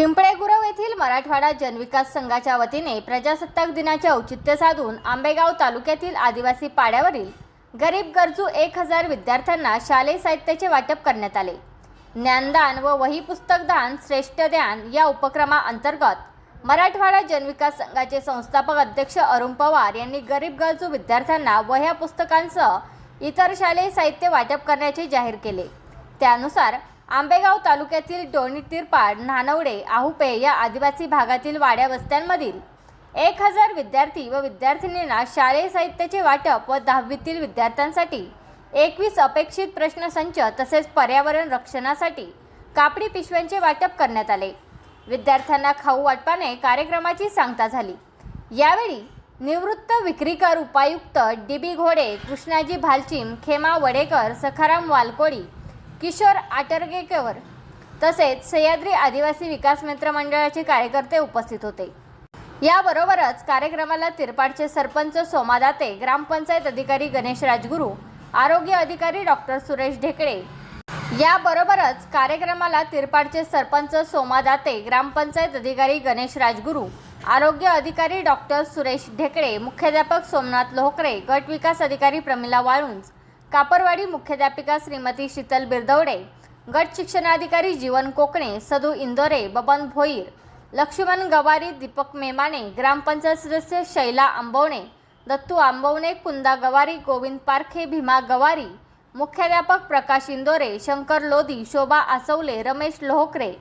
पिंपळे गुरव येथील मराठवाडा जनविकास संघाच्या वतीने प्रजासत्ताक दिनाचे औचित्य साधून आंबेगाव तालुक्यातील आदिवासी पाड्यावरील गरीब गरजू एक हजार विद्यार्थ्यांना शालेय साहित्याचे वाटप करण्यात आले. ज्ञानदान व वही पुस्तकदान श्रेष्ठ ज्ञान या उपक्रमाअंतर्गत मराठवाडा जनविकास संघाचे संस्थापक अध्यक्ष अरुण पवार यांनी गरीब गरजू विद्यार्थ्यांना वह्या पुस्तकांसह इतर शालेय साहित्य वाटप करण्याचे जाहीर केले. त्यानुसार आंबेगाव तालुक्यातील डोणी तिरपाड नानवडे आहुपे या आदिवासी भागातील वाड्या वस्त्यांमधील एक हजार विद्यार्थी व विद्यार्थिनींना शालेय साहित्याचे वाटप व दहावीतील विद्यार्थ्यांसाठी एकवीस अपेक्षित प्रश्नसंच तसेच पर्यावरण रक्षणासाठी कापडी पिशव्यांचे वाटप करण्यात आले. विद्यार्थ्यांना खाऊ वाटपाने कार्यक्रमाची सांगता झाली. यावेळी निवृत्त विक्रीकर उपायुक्त डी बी घोडे कृष्णाजी भालचिम खेमा वडेकर सखाराम वालकोडी किशोर आटरगेकर तसेच सह्याद्री आदिवासी विकास मित्र मंडळाचे कार्यकर्ते उपस्थित होते. याबरोबरच कार्यक्रमाला तिरपाडचे सरपंच सोमादाते ग्रामपंचायत अधिकारी गणेश राजगुरू आरोग्य अधिकारी डॉक्टर सुरेश ढेकळे. याबरोबरच कार्यक्रमाला तिरपाडचे सरपंच सोमादाते ग्रामपंचायत अधिकारी गणेश राजगुरू आरोग्य अधिकारी डॉक्टर सुरेश ढेकळे मुख्याध्यापक सोमनाथ लोहकरे गट विकास अधिकारी प्रमिला वाळुंज कापरवाडी मुख्याध्यापिका श्रीमती शीतल बिरदवडे गट शिक्षणाधिकारी जीवन कोकणे सदू इंदोरे बबन भोईर लक्ष्मण गवारी दीपक मेमाने ग्रामपंचायत सदस्य शैला आंबवणे दत्तू आंबवणे कुंदा गवारी गोविंद पारखे भीमा गवारी मुख्याध्यापक प्रकाश इंदोरे शंकर लोधी शोभा आसवले रमेश लोहकरे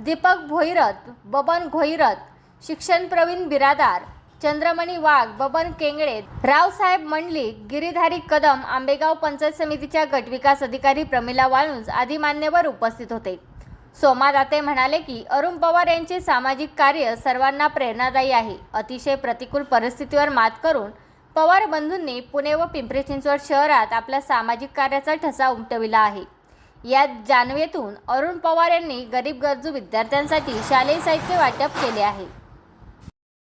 दीपक भोईरथ बबन घोईरथ शिक्षण प्रवीण बिरादार चंद्रमणी वाघ बबन केंगळे रावसाहेब मंडलिक गिरीधारी कदम आंबेगाव पंचायत समितीच्या गटविकास अधिकारी प्रमिला वाळुंज आदी मान्यवर उपस्थित होते. सोमा दाते म्हणाले की अरुण पवार यांचे सामाजिक कार्य सर्वांना प्रेरणादायी आहे. अतिशय प्रतिकूल परिस्थितीवर मात करून पवार बंधूंनी पुणे व पिंपरी चिंचवड शहरात आपल्या सामाजिक कार्याचा ठसा उमटविला आहे. या जानवेतून अरुण पवार यांनी गरीब गरजू विद्यार्थ्यांसाठी शालेय साहित्य वाटप केले आहे.